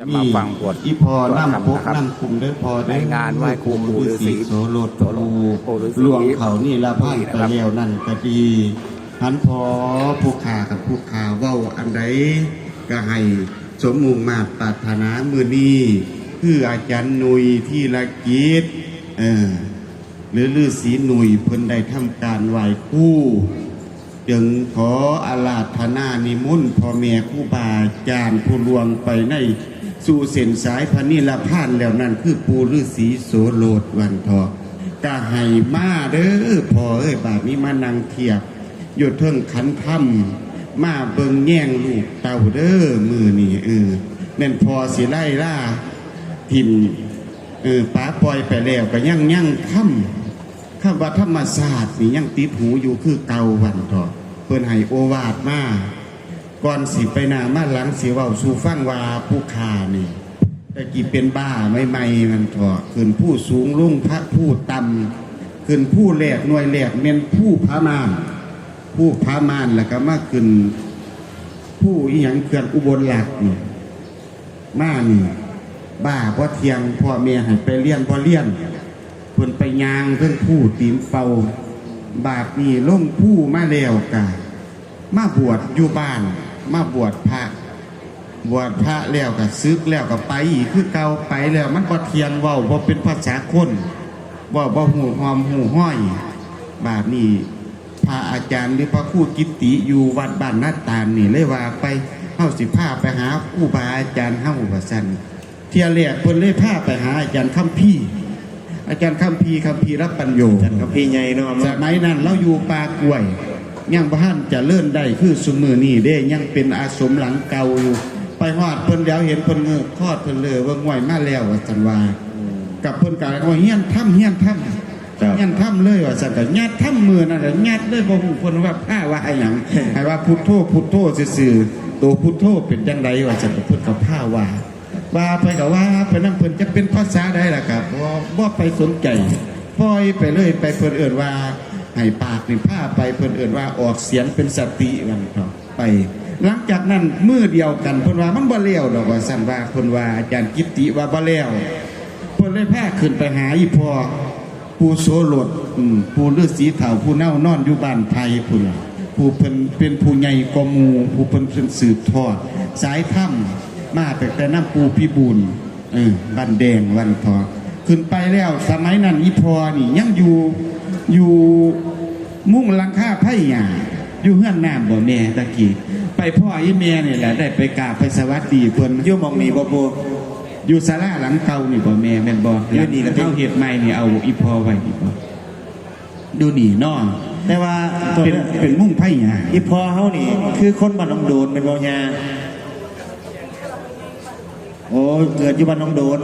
จะมาฟังบทอีพอนั่งพกนะครับนั่งคุมเด้พอเด้งานไหว้ครูปู่ฤาษีโสโลดโสโลดปู่ฤาษีหลวงเขานี่ละพานไปนะครับแล้วนั่นก็ดีหันพอผู้ขากับผู้ขาเว้าอันใดก็ให้สมมุงมาตรปรารถนามือนี้คืออาจารย์หนุยที่ละกิจเออหรือฤาษีหนุยเพิ่นได้ทำการไหว้คู่จึงขออาราธนานิมนต์พ่อแม่ครูบาอาจารย์ผู้ลวงไปใน สู่เส้นสายพระนิลพานแล้วนั่นคือปูฤาษีโสโลดวันทองก็ให้มาเด้อพอเอ้ยบาดนี้มานังเทียบอยู่เทิงขันถ้ำมาเบิงแย่งลูกเต่าเด้อมือนี่เออแม่นพอสิไล่ล่าทิมเออป้าปล่อยไปแล้วก็ยังยังค่ำคำว่าธรรมศาสตร์นี่ยังติดหูอยู่คือเก่าวันทอะเพิ่นให้โอวาทมา ก่อนสิไปนามาหลังสิเว้าสู่ฟังว่าผู้ขานี่แต่กี่เป็นบ้าไม่ไม่มันถอะขึ้นผู้สูงลุ่งพระผู้ต่ำขึ้นผู้แหลกหน่วยแหลกเมนผู้พระมาน ผู้พระมานแล้วก็มาขึ้น ผู้อีหยังเกินอุบลหลักนี่มานี่บ้าเพราะเทียงพ่อแม่ให้ไปเลี้ยนพอเลี้ยนเพิ่นไปยางเพิ่นผู้ตีนเป่าบาปนี่ล่งผู้มาแล้วกามาบวชอยู่บ้าน มาบวชพระ บวชพระแล้วก็ซึกแล้วก็ไปอีกคือเก่าไปแล้วมันบ่เทียงเว้าบ่เป็นภาษาคนเว่าบ่หูหอมหูห้อยบาปนี่พระอาจารย์หรือพระครูกิตติอยู่วัดบ้านนาตาลนี่เลยว่าไปเฮาสิพาไปหาครูบาอาจารย์เฮาว่าซั่นเที่ยแรกเพิ่นเลยพาไปหาอาจารย์คัมภีร์อาจารย์คัมภีร์คัมภีร์รับปัญโยกับพี่ใหญ่เนาะสมัยนั้นเราอยู่ป่ากล้วย ยังบ้านจะเลื่อนได้คือสุมือนี่เด้ยังเป็นอาสมหลังเก่าอยู่ไปหอดเพิ่นแล้วเห็นเพิ่นเงือกทอดเพิ่นเลยว่าง่วยมาแล้วว่าสันว่ากับเพิ่นกล่าวว่าเฮียนถ้ำเฮียนถ้ำเฮียนถ้ำเลยว่าสันก็ยัดถ้ำมือนั่นแหละยัดเลยบ่ฮู้เพิ่นว่าผ้าว่าอหยังให้ว่าพุทโธพุทโธซื่อๆตัวพุทโธเป็นจังไดว่าสันก็เพิ่นก็ผ้าว่าว่าไปกับว่าไปนั่งเพิ่นจะเป็นภาษาใดล่ะครับบ่บ่ไปสนใจปล่อยไปเลยไปเพิ่นเอื่นว่า ให้ปากนี่ผ้าไปเพิ่นเอื่นว่าออกเสียงเป็นสติวันเถาะไป หลังจากนั้นมือเดียวกันเพิ่นว่ามันบ่เลี้ยวดอกว่าสั่นว่าเพิ่นว่าอาจารย์กิติว่าบ่เลี้ยวเพิ่นเลยพาขึ้นไปหาอีพ่อปูโสโลดอืมปู่ฤาษีเฒ่าผู้เน่านอนอยู่บ้านไทยพุ่นผู้เพิ่นเป็นผู้ใหญ่กมูผู้เพิ่นเพิ่นสืบทอด สายถ้ำมาแต่แต่น้ำปูพี่บุญเออบันแดงวันพอขึ้นไปแล้วสมัยนั้นอีพอนี่ยังอยู่ อยู่มุ่งหลังคาไผ่หยาอยู่เฮือนน้ำบ่แม่ตะกี้ไปพ่ออีแม่นี่แหละได้ไปกราบไปสวัสดีเพิ่นอยู่หมองนี้บ่ปู อยู่ศาลาหลังเก่านี่บ่แม่แม่นบ่อยู่นี่ล่ะเท่าเฮ็ดใหม่นี่เอาอีพอไว้นี่บ่ดูนี่เนาะแต่ว่าตัวเป็นนี้เป็นมุ่งไผ่หยาอีพอเฮานี่ คือคนบ้านหนองโดนเป็นบ่ยาโอ้เกิดอยู่บ้านหนองโดน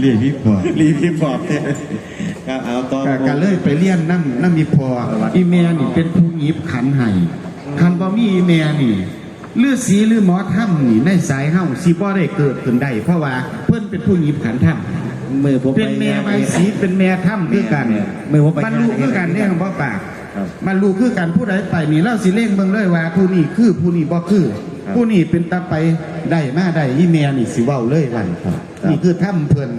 เรียกพี่พอรีบรีบบอกเนี่ยก็เอาต่อก็ก็เลยไปเลี้ยนน้ำน้ำมีพออีเมียนี่เป็นผู้หยิบขันให้คันบ่มีอีเมียนี่ลือสีหรือหมอถ้ำนี่ในสายเฮาสิบ่ได้เกิดขึ้นได้เพราะว่าเพิ่นเป็นผู้หยิบขันถ้ำ มือผมเป็นแม่ใบสีเป็นแม่ถ้ำคือกันมือผมไปมันรู้คือกันเนี่ยของพ่อปาก ครับ มันรู้คือกันผู้ใดไปนี่เล่าสิเล่งเบิ่งเลยว่าผู้นี้คือผู้นี้บ่คือครับ ผู้นี้เป็นตาไปได้มาได้อีเมียนี่สิเว้าเลยวันครับนี่คือถ้ำเพิ่น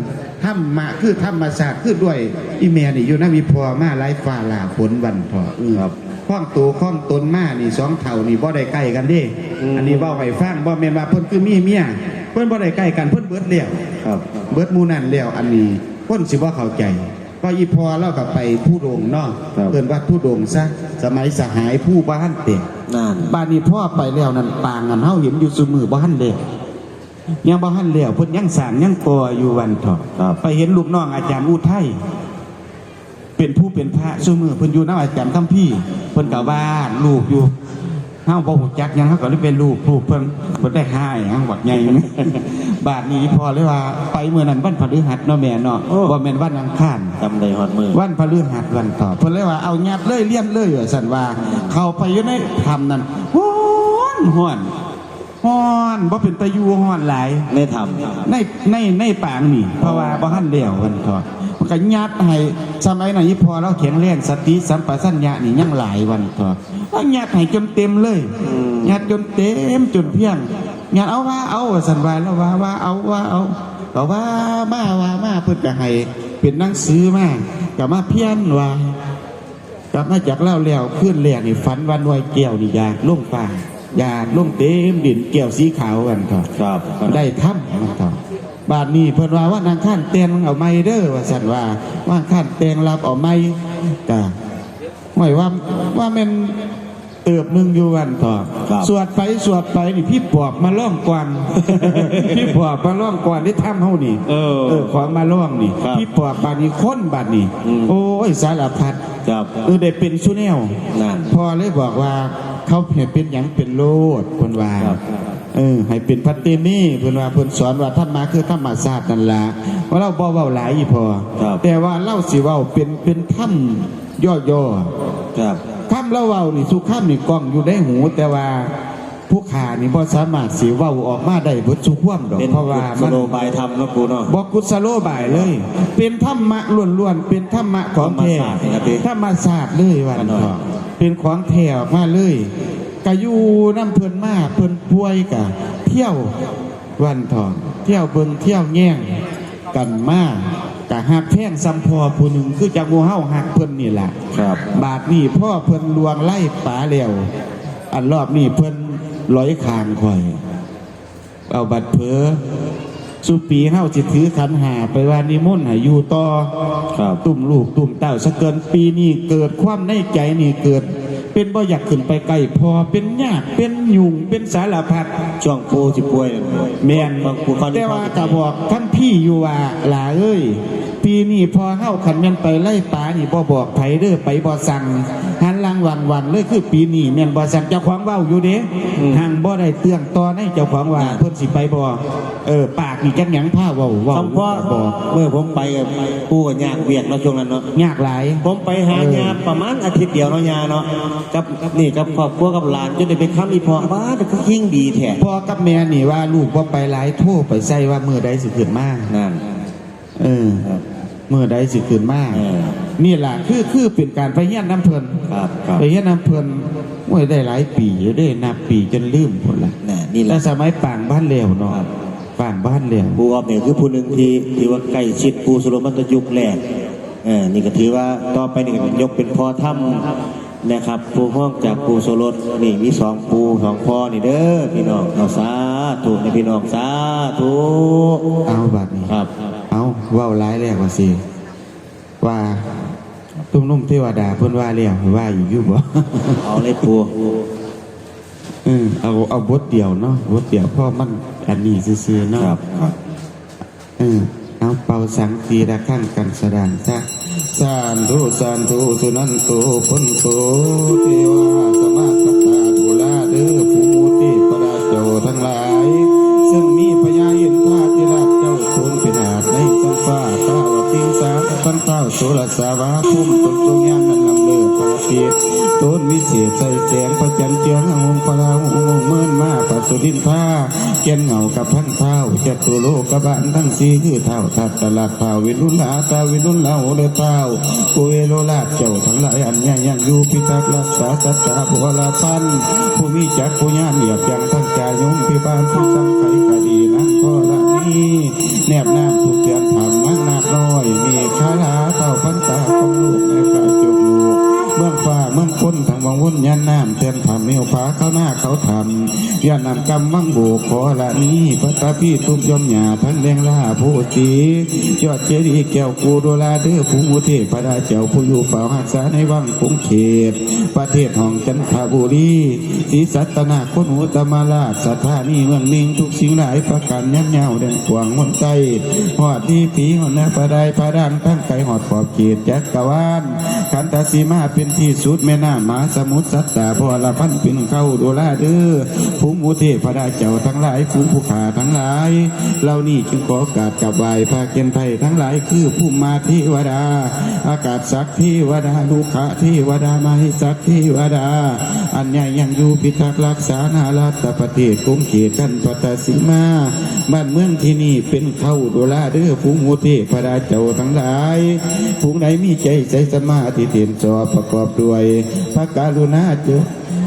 ถ้ำมาคือธรรมศาสตร์คือด้วยอีเมียนี่อยู่นำมีพอมาหลายฟ้าหลาฝนวันพออือครับข้องตัวข้องตนมานี่สองเท่านี่บ่ได้ใกล้กันเด้อืมอันนี้เว้าให้ฟังบ่แม่นว่าเพิ่นคือมีเมียเพิ่นบ่ได้ใกล้กันเพิ่นเบิดแล้วครับเบิดหมูนั่นแล้วอันนี้พ้นสิว่าเข้าใจ ก็อีพอเราก็ไปผู้โดงเนาะครับเอิ้นว่าผู้โดงซะสมัยสหายผู้บ้านเต็มนั่น บ้านนี้พ่อไปแล้วนั่นปางอันเฮาเห็นอยู่ซุมือบ้านเด้ยังบ้านแล้วเพิ่นยังสร้างยังก่ออยู่วันเถาะครับ ไปเห็นลูกน้องอาจารย์อุทัยเป็นผู้เป็นพระซุมือเพิ่นอยู่นำอาจารย์คัมภีร์เพิ่นก็ว่าลูกอยู่ เฮาบ่ฮู้จักหยังเฮาก็เลยเป็นลูกลูกเพิ่นเพิ่นได้หายหยังบักใหญ่ บาทนี้พอเลยว่าไปเมื่อนั้นวันพฤหัสเนาะแม่เนาะโอ้บ่แม่นวันอังคารจำได้ฮอดมือวันพฤหัสวันต่อเพิ่นเลยว่าเอายัดเลยเลี่ยมเลยว่าซั่นว่า เข้าไปอยู่ในธรรมนั้นฮ้อนฮ้อนฮ้อนบ่เป็นตะยูฮ้อนหลายไม่ทในในในปางนี่ เพราะว่าบ่ทันแล้ววันต่อมันก็ยัดให้สมัยนั้นอีพอเราแข็งแรงสติสัมปชัญญะนี่ยังหลายวันต่อ ว่ายัดให้จนเต็มเลยยัดจนเต็มจนเพียงงานเอาว่าเอาว่าสันวาแล้วว่าว่าเอาว่าเอาก็ว่ามาว่ามาเพิ่นก็ให้เป็นหนังสือมาก็มาเพี้ยนว่ากลับมาจากเล่าแล้วขึ้นแรกนี่ฝันวันวายแก้วนี่อยากล่งป่าอยากล่งเต็มดินแก้วสีขาวกันเถอะครับได้ถ้ำมันเถอะบาดนี้เพิ่นว่าว่านางข้านเตียงเอาไม้เด้อว่าสันว่าว่างข้านเตียงรับเอาไม้กะหมายว่าว่าแมัน เติบหนึงอยู่วันเถอะครับ สวดไปสวดไปนี่พี่ปอบมาล่องกวน พี่ปอบมาล่องกวนได้ถ้ำเฮานี่เออเออของมาล่องนี่ ครับพี่ปอบบาดนี้ค้นบาดนี้อืม โอ้ยสารพัดครับเออได้เป็นชูแนว นั่น พอเลยบอกว่าเขาเห็นเป็นอย่างเป็นโลดเพิ่นว่าครับเออให้เป็นพัตเตนี่เพิ่นว่าเพิ่นสอนว่าธรรมะคือธรรมศาสตร์นั่นล่ะว่าเราบ่เว้าหลายอีพอ ครับ แต่ว่าเล่าสิเว้าเป็นเป็นถ้ำย่อครับ ๆถ้ำเล่าเว้านี่สุข้ามนี่กล้องอยู่ในหูแต่ว่าผู้ขานี่บ่สามารถสิเว้าออกมาได้เบิดสุความดอกเป็นเพราะว่าสมันโลบายธรรมเนาะปูเนาะบอกกุศโลบายเลย เป็นธรรมะล้วนๆเป็นธรรมะของแท้ธรรมศาสตร์นะครับพี่ธรรมศาสตร์เลยวันกันหน่อยก่อนเป็นของแท้ออกมาเลยกะยูน้ำเพิ่นมาเพิ่นป่วยกะ เที่ยววันทองเที่ยวเบิงเที่ยวแง่งกันมา กกะหักแท่งซัมพอผู้หนึ่งคือจากโมเฮาหักเพิ่นนี่แหละครับ บาทนี่พ่อเพิ่นลวงไล่ป๋าเร็วอันรอบนี้เพิ่นร้อยคางข่อย เอาบัตรเพอสุปีเฮาจิถือขันหาไปว่านิมนต์ให้อยู่ต่อครับตุ่มลูกตุ่มเต้าสะเกินปีนี้เกิดความในใจนี่เกิด เป็นบ่อยากขึ้นไปไกลพอเป็นยากเป็นยุงเป็นสารพัดช่วงปูสิป่วยแม่นแมนบางปูเขาแต่ว่าก็บอกท่านพี่อยู่ว่าหลาเอ้ยปีนี้พอเข้าขันยันไปไล่ปลานี่บ่บอกไผเด้อไปบ่สั่ง หันหลังวันวันๆเลยคือปีนี้แม่นบ่สั่งเจ้าของเว้าอยู่เด้ทางบ่ได้เตือนต่อในเจ้าของว่าเพิ่นสิไปบ่เออปากนี่จักหยังผ้าเว้าเว้าคำพ่อบอกเมื่อผมไปกับปูกับยากเวียกเนาะช่วงนั้นเนาะยากหลาย ผมไปหายาประมาณอาทิตย์เดียวเนาะยาเนาะกับนี่กับครอบครัวกับหลานจนได้ไปค้ำอีพอบ้าแต่ก็ยิ่งดีแท้พ่อกับแม่นี่ว่าลูกบ่ไปหลายโทรไปใส่ว่ามื้อใดสิขึ้นมานั่นเออครับ มื้อใดสิขึ้นมาเออนี่ล่ะคือคือเป็นการไปเฮียนน้ำเพิ่นครับครับไปเฮ็ดน้ำเพลินโอ้ยได้หลายปีอยู่ได้นับปีจนลืมหมดละน่ะนี่แหแต่ละสมัยป่างบ้านเหลวเนาะครับป่างบ้านเหลวปูออฟเนี่ยคือผู้หนึ่งที่ถือว่าใกล้ชิดปูสุรมันตยุคแรกเออนี่ก็ถือว่าต่อไปนี่ก็ยกเป็นพ่อถ้ำนะครับปูห้องจากปูโซรสนี่มีสองปูสองพ่อนี่เด้อพี่น้องเอาสาธุในพี่น้องสาธุเอาบัดนี้ครับ เอาเว้าร้ายแล้วว่าสิว่าตุ้มนุ่มเทวดาเพิ่นว่าแล้วว่าอีกอยู่บ่เอาเลยปูเออเอาเอาบทเดียวเนาะบทเดียวเพราะมันอันนี้ซื่อๆเนาะครับครับเออเอาเป่าสังตีระข้างกันสดานซะสานทุสานทุสุนันโตพุนโตเทวาสมา สุรสาวาพุ่มตนจงยางนั้นลำเลือพาเทียต้นวิเศษใจแสงประจันเจียงหงพระราหงเมื่อนมาปัสสุดินผ้าเกียนเหงากับพันเท้าจตุโลกบาลทั้งสี่คือเท้าทัดตลาดเท้าวิรุณลาตาวิรุณลาโอเดเท้ากุเอโลลาเจ้าทั้งหลายอันยังยังอยู่พิทักษ์รักษาสัจจะโพลาพันผู้มีจักผู้ญาณเหยียบยังทั้งใจยงพิบาลผู้สังไขคดีนั้นพอละนี้แนบหน้ำถูกเตือนผ่า น้อย มีคาลาเต่าพันตาของลูกในกาจุกลูกเมืองฟ้าเมืองคนไท วังวุ่นยันน้ำเต็มทำเมียวฟ้าเข้าหน้าเขาทำยันนำกำมั่งโบกขอละนี้พระตาพี่ทุบยมหยาทั้งแดงล่าผู้สียอดเจดีย์แก้วกูโดลาเด้อผู้มุเทพพระดาเจ้าผู้อยู่เฝ้าหักษาในวังคงเขต ประเทศห้องจันทบุรีศรีสัตนาคนหูตมาลาสถานีเมืองนิ่งทุกสิ่งหลายประการยันเงาแดงขวางมนใจหอดที่ผีหอดนาประไดพระดังทั้งไก่หอดขอบเขตจักรวาลขันตาสีมาเป็นที่สุดแม่น้ำมาสมุทรสัตตาพอละพันปินเข้าดูลาเด้อภูมิอุเทพระดาเจ้าทั้งหลายภูมิผู้ขาทั้งหลายเหล่านี้จึงขอโอกาสกับไหวพาเกียนไทยทั้งหลายคือภูมิมาเทวดา อากาศสักเทวดาลูกขะเทวดามาให้สักเทวดา อันใหญ่ยังอยู่พิทักษ์รักษานาราตประเทศกรุงเขตกันปตสีมาบ้านเมืองที่นี่เป็นเข้าโดลาเด้อภูมิอุเทพระดาเจ้าทั้งหลายภูมิไหนมีใจใจสมาธิเตียนจอประกอบด้วยพระกรุณาจ้า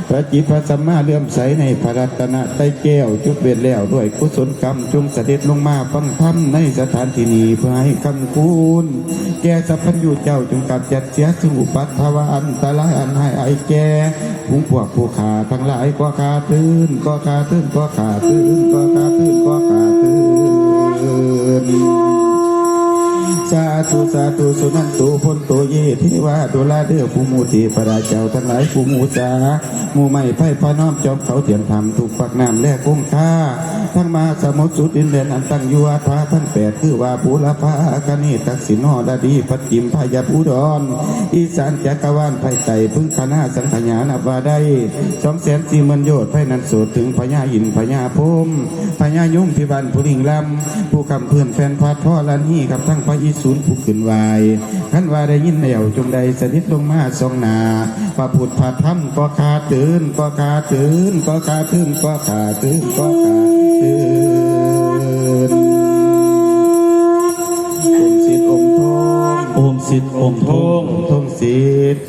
พระจิตพระสัมมาเลื่อมใสในพระรัตนไตรแก้วจุดเวรแล้วด้วยกุศลกรรมจงเสด็จลงมาฟังธรรมในสถานที่นี้เพื่อให้คำคุณแก่สัพพัญญูเจ้าจงกัดจัดเสียซึ่งอุปัตถวาอันตรายอันให้ไอายแก่ผงพวกผู้ขาทั้งหลายก็ขาตื่นก็ขาตื่นก็ขาตื่นก็ขาตื่นก็ขาตื่น ธุสาธุสุนันตุพนโตเยเทวาตุลาเดือภูมูติพระราเจ้าทั้งหลายภูมูจามูไม่ไพ่พระน้อมจอมเขาเถียนธรรมถูกปักน้ำแลกคงค่าทั้งมาสมุทรสุดดินเดนอันตั้งอยู่อาภาทั้งแปดคือว่าภูลภาคณีตักสินหอดาดีปัจจิมพายาภูดอนอีสานจักรวาลไผ่ไต่พึ่งคณะสังขยานับว่าได้สองแสนสี่มื่นโยชน์ไผ่นันสูตรถึงพญาหินพญาพมพญายุ่งพิบันผู้ลิงลำผู้คำเพื่อนแฟนพัดพ่อละนี่กับทั้งพระอิศูนผู้ขึ้นวายขันว่าได้ยินแนวจงใดสนิทลงมาทรงนาพระพุทธพระธรรมก็คาตื่นก็คาตื่นก็คาตื่นก็คาตื่นก็คาตื่นองค์สิทธิ์องค์ทองโอมสิทธิ์อมทองทองสิทธิ์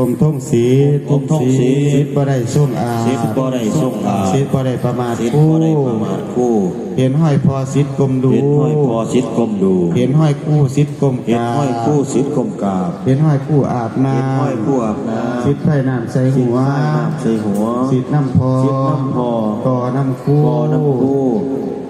องค์ทองสิทธิ์องค์ทองสิทธิ์สิทธิ์บ่ได้ส่งอาสิทธิ์บ่ได้ส่งอาสิทธิ์บ่ได้ประมาทสิทธิ์คู่บ่ได้ประมาทคู่เห็นห้อยพอสิทธิ์กลมดูเห็นห้อยพอสิทธิ์กลมดู เห็นห้อยคู่สิทธิ์กลมเห็นกาห้อยคู่สิทธิ์กลมกราบเห็นห้อยคู่อาบน้เห็นห้อยคู่อาบน้ำำสิทธิ์ไผ่น้ำใส่สิทหัธิ์วใส่น้ำใส่หัวสิทธิ์น้ำพอสิทธิ์น้ำพอก่อน้ำคู่ก่อน้ำคู่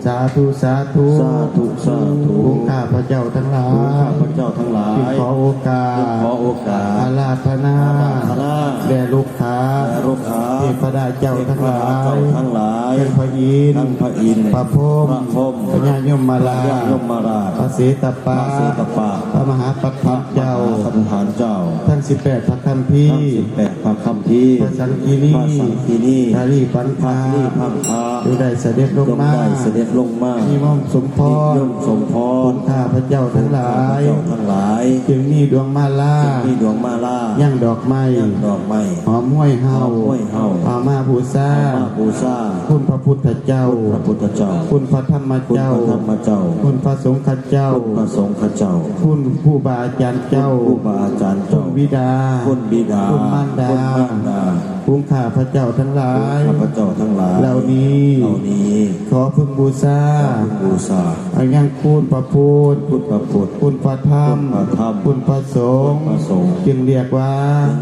สาธุสาธุสาธุสาธุองค์ข้าพระเจ้าทั้งหลาข้ายพเจ้าทั้งหลายจึงขอโอกาจึงสขอโอกาสอาราธนาอาราธนาแด่ลูกค้าแด่ลูกค้าเทพดาเจ้าทั้งหลายเทพดาเจ้าทั้งหลายเป็นพระอินทร์ทั้งพระอินทร์พระพรหมพระพรหมพระญายมมาลาพระญายมมาราชพระเสตปาพระเสตปาพระมหาปัตถเจ้าพระประธานเจ้าทั้งสิบแปดพระคัมภีทั้งร์สิบแปดพระคำพีร์พระสังคีนีพระสังคีนีทารีปันพระพานี่พังพาดูได้เสด็จลงจงมาได้เสด็จลงมามีมอมสมพนิรยมสมพคุรณข้าพระเจ้าทั้งหลายเจ้าทั้งหลายจึงมีดวงมาลามีดวงมาลาย่างดอกไม้ย่างดอกไม้หอมห้วยเฮาหอมห้วยเฮาอามาบูซามาบูชาคุณพระพุทธเจ้าพระพุทธเจ้า คุณพระธรรมคุณเจ้าพระธรรมเจ้า คุณพระสงฆ์เจ้าคุณพระสงฆ์เจ้า คุณผู้บาอาจารย์เจ้าครูบาอาจารย์คุเจ้าณบิดาคุณบิดาคุณมารดาคุณมารดาคุณข้าพระเจ้าทั้งหลาย ข้าพเจ้าทั้งหลาย เหล่านี้เหล่านี้ ขอพึงบูชาคุณบูชาอันยังคุณพระพุทธพุทธพระพุทธคุณพระธรรมคุณพระธรรมคุณพระสงฆ์คุณพระสงฆ์จึงเรียกว่า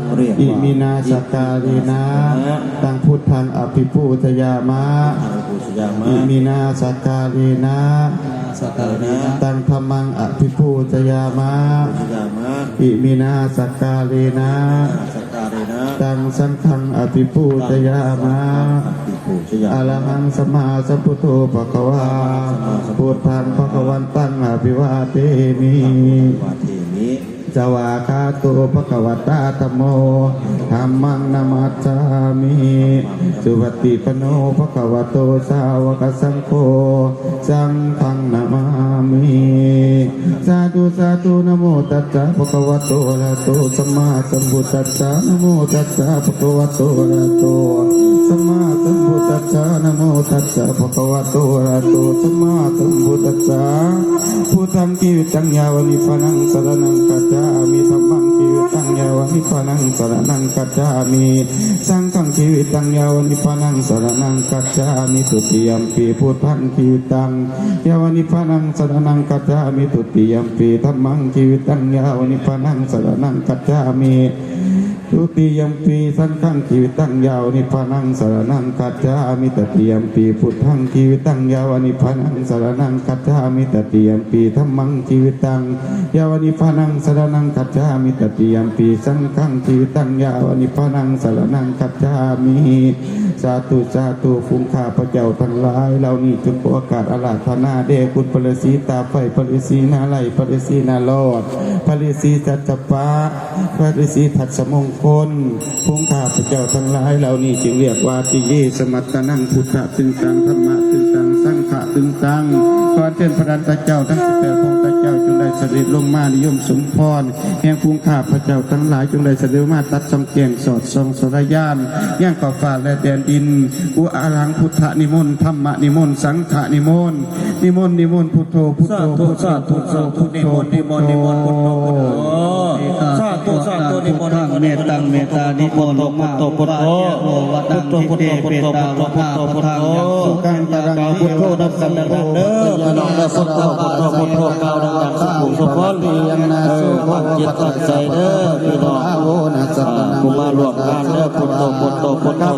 จึงเรียกว่าอิมินาสการีนะอิมินาสการีนะตังพุทธังอภิปูชยามะทางปุชยามะอิมินาสการีนะสักการะตังธรรมังอภิปูชยามะปุชยามะอิมินาสการีนะ สันะตังฆังอภิปูตยามาอรมะหังสมาสัพพุทโธปะกวาพุทธังปะกวันตังอภิวาเทมิวาเทมิ สวาคาโตภะคะวตาธรรมโมธรรมังนามัสสามิสุปฏิปโนภะคะวโตสาวกสังโฆสังฆังนามามิสาธุสาธุนโมตัสสะภะคะวโตอะระโตสัมมาสัมพุทธัสสะนโมตัสสะภะคะวโตอะระโตสัมมาสัมพุทธัสสะนโมตัสสะภะคะวโตอะระหะโตสัมมาสัมพุทธัสสะพุทธังกิวิตังยาวนิพพานังสรณังกัจจามิธัมมังกิวิตังยาวนิพพานังสารนังกัจจามิสังฆังชีวิตังยาวนิพพานังสารนังกัจจามิตุติยมปีพุทธังกิวิตังยาวนิพพานังสารนังกัจจามิตุติยมปีธรรมังกิวิตังยาวนิพพานังสารนังกัจจามิ ทุติยมปีสังฆังชีวิตตั้งยาวนิพพานังสารนังกัจจามิตติยมปีพุทธังชีวิตตั้งยาวนิพพานังสารนังกัจจามิตติยมปีธรรมังชีวิตตั้งยาวนิพพานังสารนังกัจจามิตติยมปีสังฆังชีวิตตั้งยาวนิพพานังสารนังกัจจามิสาธุสาธุฟุ้งข้าพระเจ้าทั้งหลายเหล่านี้จงโอกาสอาลาธนาเดคุณปริสีตาไฟปริสีนาไลปริสีนาโลดปริสีสัจจปาปริสีทัศมงคลพงข้าพรเจ้าทั้งหลายเหล่านี้จึงเรียกว่าติเยสมัตตนังพุทธะตึงตังธรรมะตึงตังสังฆะตึงตังขอเชิญพระดันตะเจ้าทั้งสิบแปดพง ได้เสด็จลงมานิยมสมพร แห่งภูงข้าพระเจ้าทั้งหลายจงได้เสด็จมาตัดสองเกงสอดสองสรยานย่างก่อฟ้าและแดนดินอุอารังพุทธนิมนต์ธรรมนิมนต์สังฆนิมนต์นิมนต์นิมนต์พุทโธพุทโธพุทโธพุทโธพุทโธนิมนต์นิมนต์พุทโธพุทโธสาธุสาธุนิมนต์เมตตังเมตตานิมนต์พุทโธพุทโธพุทโธพุทโธพุทโธพุทโธพุทโธพุทโธสุขังตรังพุทโธนัสสันนังเด้อพระน้องเด้อพุทโธพุทโธพุทโธกาวดังสังผู้ทุกคนเออตั้งจิตตั้ใจเด้อพี่น้องกูมาหลวมกานเด้อพุทโธพุทโตพุทโต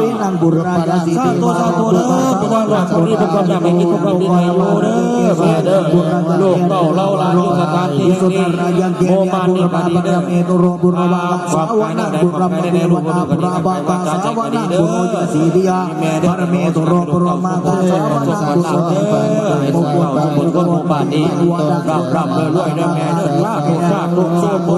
วินังบุรายาสิติมาตุเด้อพระบาทหลักคนนี้เป็นความอยากให้กินความดีให้อยู่เด้อแม่เด้อลูกเต้าเล่าหลานอยู่สถานที่นี้โมมานนี่ก็ดีเด้อเมตุโรบุรวาความสาวกายหน้านาแดงบุครวามมกายเมแดงวลูกนาลูกบุกันรดีบาบาบาสาสาวใจนาดีบุเด้อโรยสีดิยาพระเมตุโรบุรมาตาสาวนาบุรเด้อให้สุขภาพบุญก็บาดนี้รับรับรวยเด้อแม่เด้อลาทุกชาติทุกโซโบ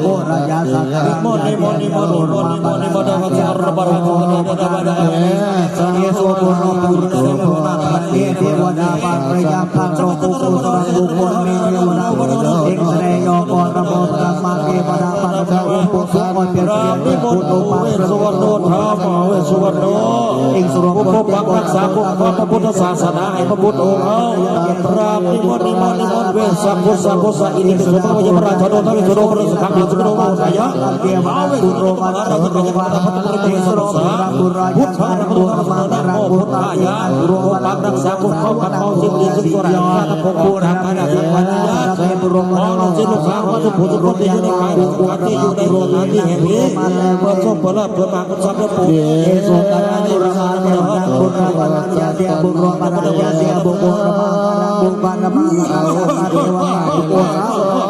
โบรายาสักการมนต์นิมนต์นิมนต์นิมนต์นิมนต์นิมนต์พระเจ้าระบาดระบาดระบาดระบาดสังเกตโสบุรบุรเด้อบุรมาตาเทวดาบาปยาคันโรกุกุสระบุคคลมีเทวดาเอกเสยโยกรระบบธรรมเทวดาปัจจาอุปสุขเปียเปียเปียพุทโธมาเวเปสวรร ณโนธรรมเวสวรรณโนเองสุรพปกปักรักษาคุ้มครองพระพุทธศาสนาให้พระพุทธองค์เอาปราบนิมนต์นิมนต์นิมนต์เวสสัพพุทธสัพพุทธอินิสุตวะยมราชโดทวิสุโดพระสุขังสุโดโมทายะเทียมเอาเวสุโรโรมาราชบุโดโรยมาพระพุทธตาเจ้าเทสุรโรสาบุราบุราพุทธะพุทธเจ้านะโมพุทธายะปกปักรักษาคุ้มครองขัดเมาสิ่งดีสิ่งชั่วร้าข้าทั้งปกปักทางพระนาควันญาติขอเราสิ้นลูกสาววัตถุผุทุกคนที่อยู่ในกายในสถานที่อยู่ในโรงงานที่แห่งนี้เพื่อส่งผลลัพธ์เพื่อมาคุณทรัพย์และปู่เอสุตานุราชเทวดาบุราบลยาเทียบุโรมาตายาเทียบุโรมาบุบานมาอาโอมาเทวมาบุโรา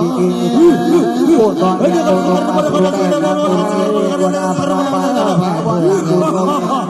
ดีดีโอตอนยาโอมาบุโรเทนาบุโรเทวดาพระปาตาภาวนาบุโรมาเทปกองสัพพะบุรายาตังสรีมนาบุโรยาพระวงบุรายาเทียนตองเรดีบุโรสาตุรังบุโรเวนังบุโรมราตาเทวดาพระมีกุโสวินั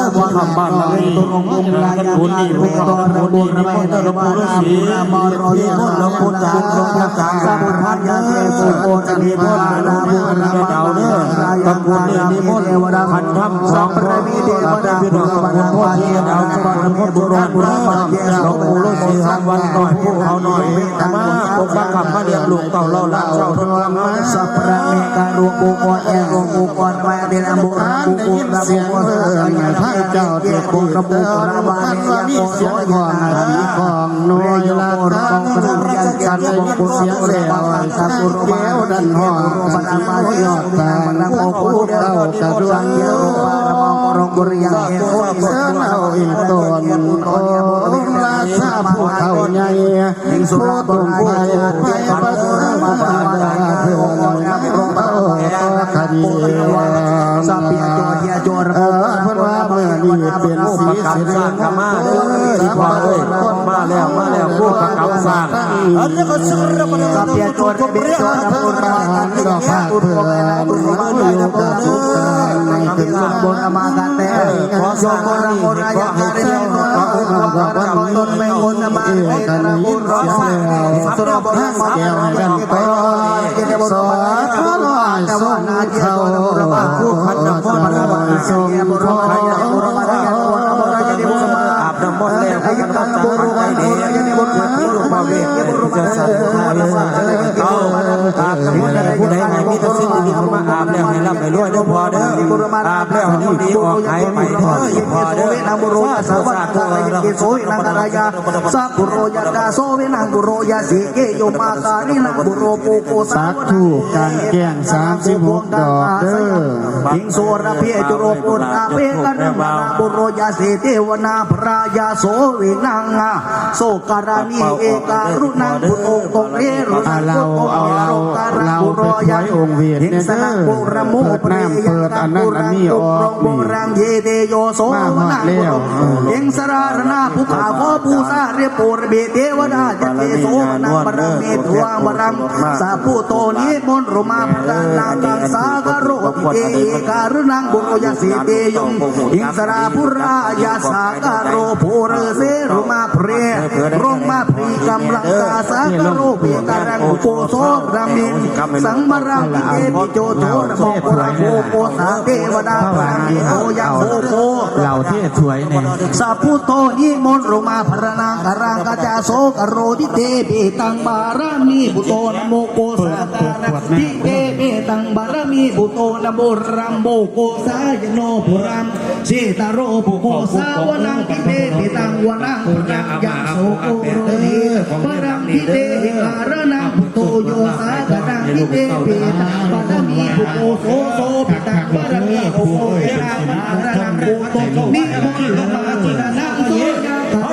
วัดธรรมบ้านหลังนี้ท่านบุญนี่บุญบุญนี่นิมนต์หลวงปู่ฤาษีนิมนต์หลวงปู่จางหลวงปู่จางสัมพันธ์เด้อโอ้จะนิมนต์หลวงปู่ฤาษีเดาเด้อตำบลนี่นิมนต์พันธรรมสองพระมีเดวดาพี่น้องตำบลพ่อที่เดาจังหวัดนครบุรีบุรีหลวงปู่ฤาษีทำวันหน่อยผู้เขาหน่อยมตตามาปกปักขับมาเลี้ยงลูกเต่าเล่าละเจ้าทนธรรมะสัพพะเมการวงบุกรแองวงบุกรมาเดนบุรบุกุรบุกรพระเจ้าเทพบุรบุกรบาลียโกโสยานาดีของโนยลาตของสมุยันจันทร์บุเสียงเสียวสักุรแก้วดันหอบันมายอดตางโอภูเดากระดวงเยโรปารมองกรบุริยังเอโอเสนาอินตนโอราชาภูเขาใหญ่สุรบงไพไพปัสมาตาเพื่อนนับรองเต้าคดีสัพ ยโจเทียโจระเออเพิ่นว่าเมื่อนี้เป็นผู้สีประกาศสิสร้างกมาเด้ออีพ่อเอ้ยมาแล้วมาแล้วผู้ประกาศสร้างอันนี้ก็ชื่อระเบิดสัพยโจระเบโจระบุรมาคันติแก่บุรโมบุรมาโยกสุขังในถึงสมบูรณ์มากันแต่ขอสร้างบุรโมรายาคาริโยขออุปการะตนไม่งนมาให้กระบุรมาสุรบุรมาแก้วกันไปเจเดบุรมาขอลอยสวนาเจโจระมาคู่ขันนำบุรมาท บน้ำมนต์แล้วให้กำลังใจไปดีที่ลูกมาเวทจะสั่งมาเวทเอาอาบน้ำมนต์แล้วผู้ใดไหนมีแต่สิ่งดีๆเข้ามาอาบแล้วให้รับให้รวยเด้อพอเด้ออาบแล้วนี่ดีออกหายไปเด้ออีพอเด้อนาบุโรยสวัสดิ์กายกิโสยนางรายาสัพพุโรยดาโสวินังบุโรยสิเกโยมาการินังบุโรปูโกสักถูกการแก่งสามสิบหกดอกเด้อหิงโสระเพียจุโรปุณาเปกันนาบุโรยสิเทวนาพรายาาโสวินังอาโสการานีเอการุณังพุทโธตงเอรุเอาเราเอาเราเราไปถวายองค์เวียนเนี่ยเด้อบุระมุเปิดน้ำเปิดอันนั้นอันนี้ออกบุนี่รังเยเดโยโสมาหอดแล้วเออเองสรารนาภูขาขอปูซาเรียปูระเบเทวดาจะเทโสนังบารมีทวงบรังสาภูโตนี้มนต์รุมาพระนางกังสากโรติเอการนังบุโรยสีเตยงอิงสราภุรายาสากโรภูเรเสรุมาเพรรงมาพรีกำลังกาสากโรเปียการังโกโสรามินสังบรังเอปิโจโทระโมโกระโกโกสาเทวดาพระมิโอยังโกโกเราเที่ถวยเนี่ยสัพพุโตนิมนต์ลงมาพระนางกรังกาจาโสกโรทิเตเปตังบารามีบุโตนโมโกสาการิเตเปตังบารมีบุโตนโมรัมโมโกสายโนปุรัมเชตโรปุโกสาวนังทิเตเปตังวนังพรังยังโสโกโรนิปรังทิเตการนังบุโตโยสากรังทิเตเปตังบารมีบุโกโสโสเปตังบารมีบุโกเอรังบารนังบุโตนิมนต์ลงมาทีละนังโส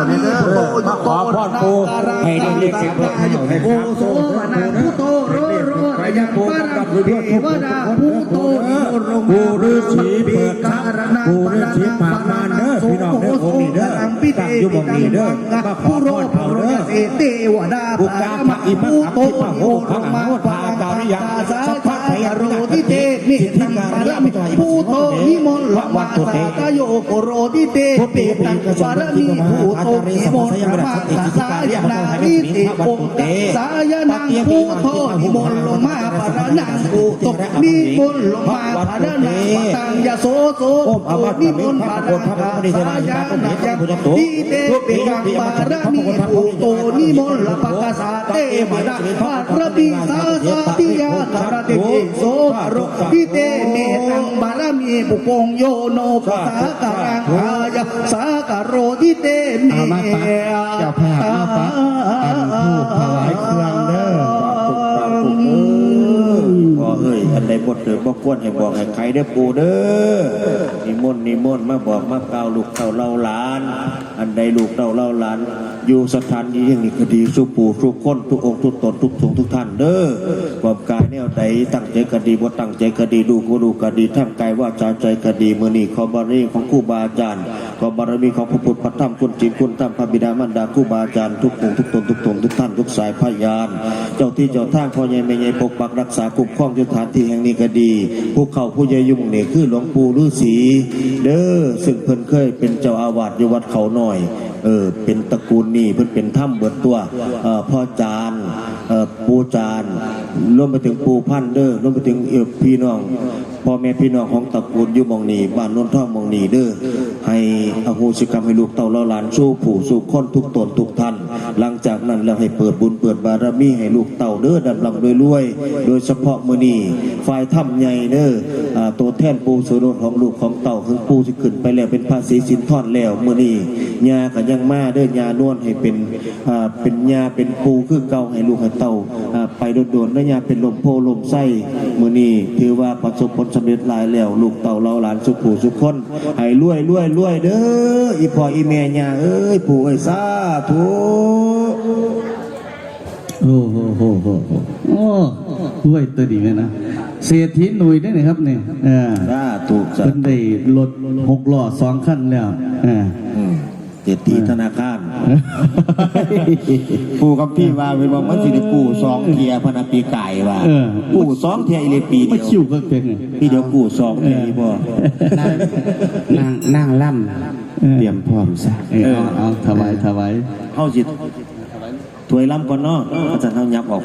มาสตังยานังผู้โกโสระนังทิเตเอกระนังผู้โกโสโสระนังปรังเอสีโยโกโสวนังผู้โตนิมนต์ระมาสังฆายาสาตันเจทิเตมีตังบารมีผู้โตนิมนต์ลงมาพระนางสตังผู้โตโยโระนังทิเตมีสังฆารมีผู้โตโยโกพรปูให้ได้เรียกเก็บเพื่อให้อยู่ให้โกโสวนังผู้โตโรโรระยังปรังเทวดาผู้โตนิมนต์ลงมาผู้ฤษีเปิดครับผู้ฤษีปากมารเด้อพี่น้องเด้อองค์นี้เด้อตั้งอยู่บ่งนี้เด้อมาขอพรเขาเด้อเทวดาบุกาพระอิมังคับทิพะโหพระมหาพาการิยังสัพพะพยารุทิเตมิทิการมิผู้โตนิมนต์ละวัตถุเตกโยโกโรติเตเปตังบารมีผู้โตนิมนต์ละมาสายนาริติองค์สายนังผู้โตนิมนต์ลงมาปรนังผู้โตนิมนต์ลงมาปรนังตังยโสโสนิมนต์ปรนังสายนายังทิเตเปตังบารมีผู้โตนิมนต์ละปะกาสาเตมระพระบิสาสาติยา คารติโสโรทิเตเมตังบารมีปุปงโยโนปสาการังหายาสาการโรทิเตเมเอามาปะเจ้าภาพมาปะอันผู้ถวายเครื่องเด้อพอเอ้ยอันใดบทเถิดบ่ควรให้บอกให้ใครเด้ปูเด้อนิมนต์นิมนต์มาบอกมาเก่าลูกเต่าเล่าหลาน อันใดลูกเต่าเล่าหลาน อยู่สถานที่อย่งนี้ก็ดีสุปู่ทุกคนทุกองค์ทุกตนทุกสงทุกท่านเด้อความกายแนวใดตั้งใจก็ดีบ่ตั้งใจก็ดีดูก็ดูก็ดีทั้งกายว่าจาใจก็ดีมื้อนี้ขอบารมีของครูบาอาจารย์ขอบารมีของพระพุทธพระธรรมคุณจริงคุณธรรมพระบิดามารดาครูบาอาจารย์ทุกองค์ทุกตนทุกตนทุกท่านทุกสายพยาน เจ้าที่เจ้าทางพ่อใหญ่แม่ใหญ่ปกปักรักษาคุ้มครองสถานที่แห่งนี้ก็ดีผู้เข้าผู้ใหญ่ยุ่งเนี่ยคือหลวงปู่ฤาษีเด้อซึ่งเพิ่นเคยเป็นเจ้าอาวาสอยู่วัดเขาหน่อยเออเป็นตระกูลนี่เพิ่นเป็นถ้ำเบิดตัวเอ่อพ่อจานเอ่อปูจานรวมไปถึงปูพันธุ์เด้อรวมไปถึงเอ่อพี่น้อง พ่อแม่พี่น้องของตระกูลอยู่หมองนีบ้านนนท่องมองนีเด้อให้อโหสิกรรมให้ลูกเต่าล่าหลานสู้ผู้สู้คนทุกตนทุกท่าน หลังจากนั้นแล้วให้เปิดบุญเปิดบารมีให้ลูกเต่าเด้อดำลำรวยรวย โดยเฉพาะมือนีฝ่ายถ้ำใหญ่เด้อตัวแท่นปูสุรนของลูกของเต่าคือปูที่ขึ้นไปแล้วเป็นภาษีสินทอดแล้วมือนี้ยาก็ยังมาเด้อยานวลให้เป็นเป็นยาเป็นปูคือเก่าให้ลูกให้เต่าไปโดดๆแล้วยาเป็นลมโพลมไส้ มื้อนี้ถือว่าประสบผลสำเร็จหลายแล้ว ลูกเต่าเราหลานสุขผู้สุขคนให้รวยรวยรวยเด้ออีพ่ออีแม่ย่าเอ้ยปู่เอ้ยสาธุโอ้โหโหโหโหโอ้ห้วยตัวดีเลยนะเศรษฐีหนุ่ยได้ไหนครับเนี่ยเออสาธุจ้ะเป็นได้รถหกล้อสองคันแล้วเอออืมเศรษฐีธนาคาร ปู่กับพี่ว่าเป็นว่ามันสิได้ปู่สองเทียพนักปีไก่ว่าเออกู้สองเทียอีเลปีมาเดียวคิวก็เป็นไงพี่เดียวกู้สองเทียอีบ่นั่งนั่งล่ำเตรียมพร้อมซะเออเอาเอาถวายถวายเฮาสิถวยลำก่อนเนาะอาจารย์เฮายับออก